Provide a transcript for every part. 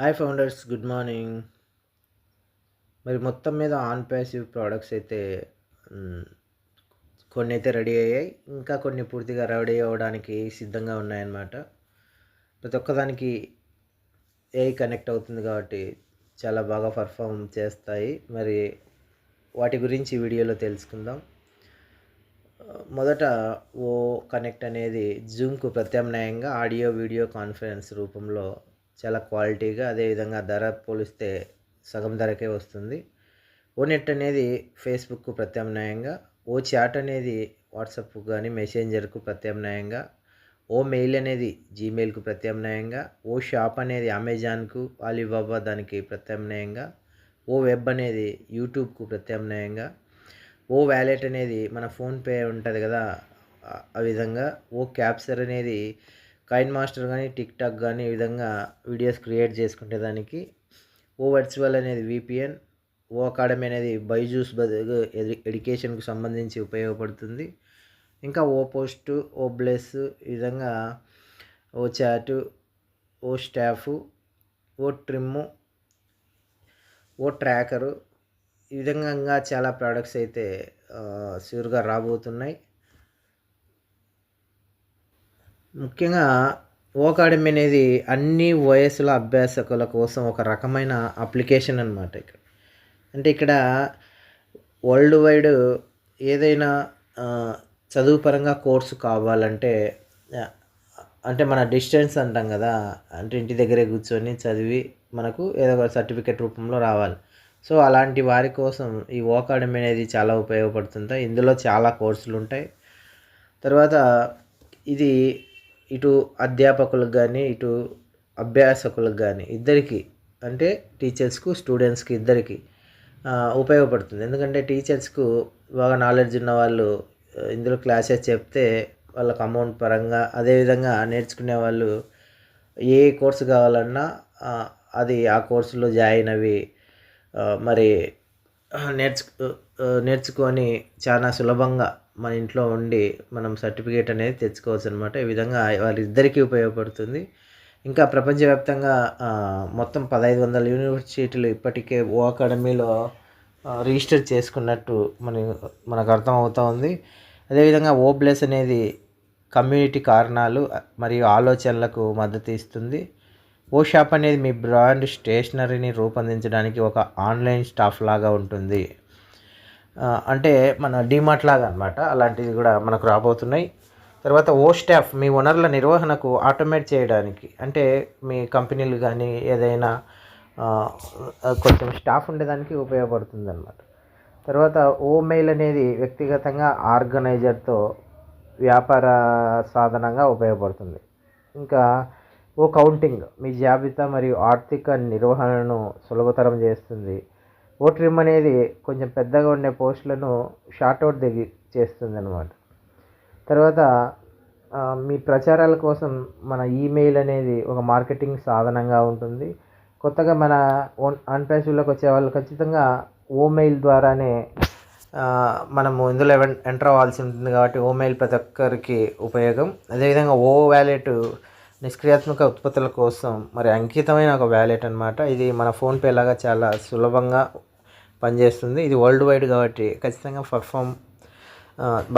Hi founders good morning మరి మొత్తం మీద ఆన్ ప్యాసివ్ ప్రోడక్ట్స్ అయితే కొన్ని అయితే రెడీ అయ్యాయి. ఇంకా కొన్ని పూర్తిగా రెడీ అవ్వడానికి సిద్ధంగా ఉన్నాయన్నమాట. ప్రతి ఒక్కదానికి ఏఐ కనెక్ట్ అవుతుంది కాబట్టి చాలా బాగా పర్ఫామ్ చేస్తాయి. మరి వాటి గురించి వీడియోలో తెలుసుకుందాం. మొదట ఓ కనెక్ట్ అనేది జూమ్కు ప్రత్యామ్నాయంగా ఆడియో వీడియో కాన్ఫరెన్స్ రూపంలో చాలా క్వాలిటీగా అదేవిధంగా ధర పోలిస్తే సగం ధరకే వస్తుంది. ఓ నెట్ అనేది ఫేస్బుక్ ప్రత్యామ్నాయంగా ఓ చాట్ అనేది వాట్సాప్ కానీ మెసెంజర్కు ప్రత్యామ్నాయంగా ఓ మెయిల్ అనేది జీమెయిల్కు ప్రత్యామ్నాయంగా ఓ షాప్ అనేది అమెజాన్కు అలీబాబా దానికి ప్రత్యామ్నాయంగా ఓ వెబ్ అనేది యూట్యూబ్కు ప్రత్యామ్నాయంగా ఓ వ్యాలెట్ అనేది మన ఫోన్పే ఉంటుంది కదా ఆ విధంగా ఓ క్యాప్చర్ అనేది కైన్ మాస్టర్ కానీ టిక్ టాక్ కానీ ఈ విధంగా వీడియోస్ క్రియేట్ చేసుకుంటే దానికి ఓ వర్చువల్ అనేది విపిఎన్ ఓ అకాడమీ అనేది బైజూస్ బదు ఎడ్యుకేషన్కు సంబంధించి ఉపయోగపడుతుంది. ఇంకా ఓ పోస్ట్ ఓ బ్లెస్ ఈ విధంగా ఓ చాటు ఓ స్టాఫ్ ఓ ట్రిమ్ము ఓ ట్రాకరు ఈ విధంగా చాలా ప్రోడక్ట్స్ అయితే షూర్గా రాబోతున్నాయి. ముఖ్యంగా ఓ అకాడమీ అనేది అన్ని వయసుల అభ్యాసకుల కోసం ఒక రకమైన అప్లికేషన్ అనమాట ఇక్కడ. అంటే ఇక్కడ వరల్డ్ వైడ్ ఏదైనా చదువు పరంగా కోర్సు కావాలంటే అంటే మన డిస్టెన్స్ అంటాం కదా అంటే ఇంటి దగ్గరే కూర్చొని చదివి మనకు ఏదో ఒక సర్టిఫికెట్ రూపంలో రావాలి. సో అలాంటి వారి కోసం ఈ ఓ అకాడమీ అనేది చాలా ఉపయోగపడుతుంది ఇందులో చాలా కోర్సులు ఉంటాయి తర్వాత ఇది ఇటు అధ్యాపకులకు కానీ ఇటు అభ్యాసకులకు కానీ ఇద్దరికి అంటే టీచర్స్కు స్టూడెంట్స్కి ఇద్దరికి ఉపయోగపడుతుంది. ఎందుకంటే టీచర్స్కు బాగా నాలెడ్జ్ ఉన్న వాళ్ళు ఇందులో క్లాసెస్ చెప్తే వాళ్ళకి అమౌంట్ పరంగా అదేవిధంగా నేర్చుకునే వాళ్ళు ఏ కోర్సు కావాలన్నా అది ఆ కోర్సులో జాయిన్ అవి మరి నేర్చు నేర్చుకొని చాలా సులభంగా మన ఇంట్లో ఉండి మనం సర్టిఫికేట్ అనేది తెచ్చుకోవచ్చు అనమాట ఈ విధంగా వాళ్ళిద్దరికీ ఉపయోగపడుతుంది. ఇంకా ప్రపంచవ్యాప్తంగా మొత్తం పదహైదు వందల యూనివర్సిటీలు ఇప్పటికే ఓ అకాడమీలో రిజిస్టర్ చేసుకున్నట్టు మన మనకు అర్థం ఉంది. అదేవిధంగా ఓ ప్లస్ అనేది కమ్యూనిటీ కారణాలు మరియు ఆలోచనలకు మద్దతు ఇస్తుంది. ఓ షాప్ అనేది మీ బ్రాండ్ స్టేషనరీని రూపొందించడానికి ఒక ఆన్లైన్ స్టాఫ్ లాగా ఉంటుంది. అంటే మన డిమార్ట్ లాగా అనమాట అలాంటివి కూడా మనకు రాబోతున్నాయి. తర్వాత ఓ స్టాఫ్ మీ వనరుల నిర్వహణకు ఆటోమేట్ చేయడానికి అంటే మీ కంపెనీలు కానీ ఏదైనా కొంచెం స్టాఫ్ ఉండేదానికి ఉపయోగపడుతుంది అనమాట తర్వాత ఓ మెయిల్ అనేది వ్యక్తిగతంగా ఆర్గనైజర్తో వ్యాపార సాధనంగా ఉపయోగపడుతుంది. ఇంకా ఓ కౌంటింగ్ మీ జాబితా మరియు ఆర్థిక నిర్వహణను సులభతరం చేస్తుంది. ఓ ట్రిమ్ అనేది కొంచెం పెద్దగా ఉండే పోస్టులను షార్ట్అవుట్ దిగి చేస్తుంది అనమాట తర్వాత మీ ప్రచారాల కోసం మన ఈమెయిల్ అనేది ఒక మార్కెటింగ్ సాధనంగా ఉంటుంది. కొత్తగా మన ఓన్ అన్పాసివ్లోకి వచ్చే వాళ్ళు ఖచ్చితంగా ఓమెయిల్ ద్వారానే మనము ఇందులో ఎంటర్ అవ్వాల్సి ఉంటుంది కాబట్టి ఓమెయిల్ ప్రతి ఒక్కరికి ఉపయోగం. అదేవిధంగా ఓ వ్యాలెట్ నిష్క్రియాత్మక ఉత్పత్తుల కోసం మరి అంకితమైన ఒక వ్యాలెట్ అనమాట ఇది మన ఫోన్పే లాగా చాలా సులభంగా పనిచేస్తుంది. ఇది వరల్డ్ వైడ్ కాబట్టి ఖచ్చితంగా పర్ఫామ్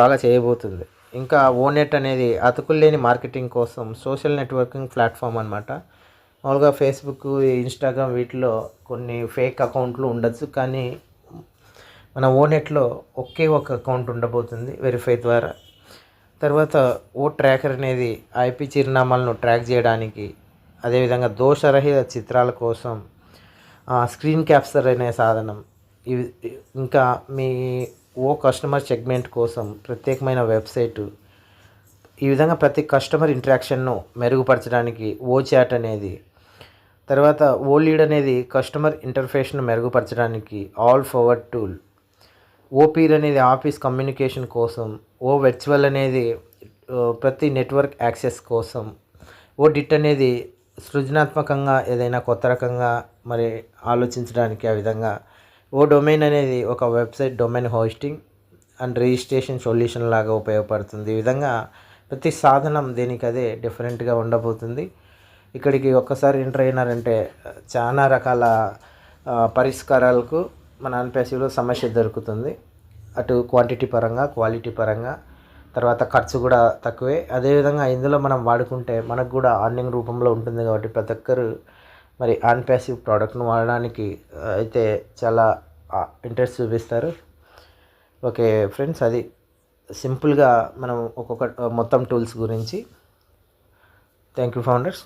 బాగా చేయబోతుంది. ఇంకా ఓనెట్ అనేది అతుకుల్లేని మార్కెటింగ్ కోసం సోషల్ నెట్వర్కింగ్ ప్లాట్ఫామ్ అనమాట మామూలుగా ఫేస్బుక్ ఇన్స్టాగ్రామ్ వీటిలో కొన్ని ఫేక్ అకౌంట్లు ఉండొచ్చు కానీ మన ఓనెట్లో ఒకే ఒక అకౌంట్ ఉండబోతుంది వెరిఫై ద్వారా. తర్వాత ఓ ట్రాకర్ అనేది ఐపీ చిరునామాలను ట్రాక్ చేయడానికి అదేవిధంగా దోషరహిత చిత్రాల కోసం స్క్రీన్ క్యాప్చర్ అనే సాధనం ఇవి ఇంకా మీ ఓ కస్టమర్ సెగ్మెంట్ కోసం ప్రత్యేకమైన వెబ్సైటు. ఈ విధంగా ప్రతి కస్టమర్ ఇంటరాక్షన్ను మెరుగుపరచడానికి ఓ చాట్ అనేది తర్వాత ఓ లీడ్ అనేది కస్టమర్ ఇంటర్ఫేస్ను మెరుగుపరచడానికి ఆల్ ఫార్వర్డ్ టూల్. ఓపీర్ అనేది ఆఫీస్ కమ్యూనికేషన్ కోసం ఓ వర్చువల్ అనేది ప్రతి నెట్వర్క్ యాక్సెస్ కోసం ఓ డిట్ అనేది సృజనాత్మకంగా ఏదైనా కొత్త రకంగా మరి ఆలోచించడానికి ఆ విధంగా ఓ డొమైన్ అనేది ఒక website domain hosting and registration solution లాగా ఉపయోగపడుతుంది. ఈ విధంగా ప్రతి సాధనం దేనికి అదే డిఫరెంట్గా ఉండబోతుంది. ఇక్కడికి ఒక్కసారి ఎంటర్ అయినారంటే చాలా రకాల పరిష్కారాలకు మన అన్పాసివ్లో సమస్య దొరుకుతుంది. అటు క్వాంటిటీ పరంగా క్వాలిటీ పరంగా తర్వాత ఖర్చు కూడా తక్కువే. అదేవిధంగా ఇందులో మనం వాడుకుంటే మనకు కూడా ఆర్నింగ్ రూపంలో ఉంటుంది కాబట్టి ప్రతి ఒక్కరు మరి అన్పాసివ్ ప్రోడక్ట్ను వాడడానికి అయితే చాలా ఇంట్రెస్ట్ చూపిస్తారు. ఓకే ఫ్రెండ్స్ అది సింపుల్గా మనం ఒక్కొక్క మొత్తం టూల్స్ గురించి. Thank you founders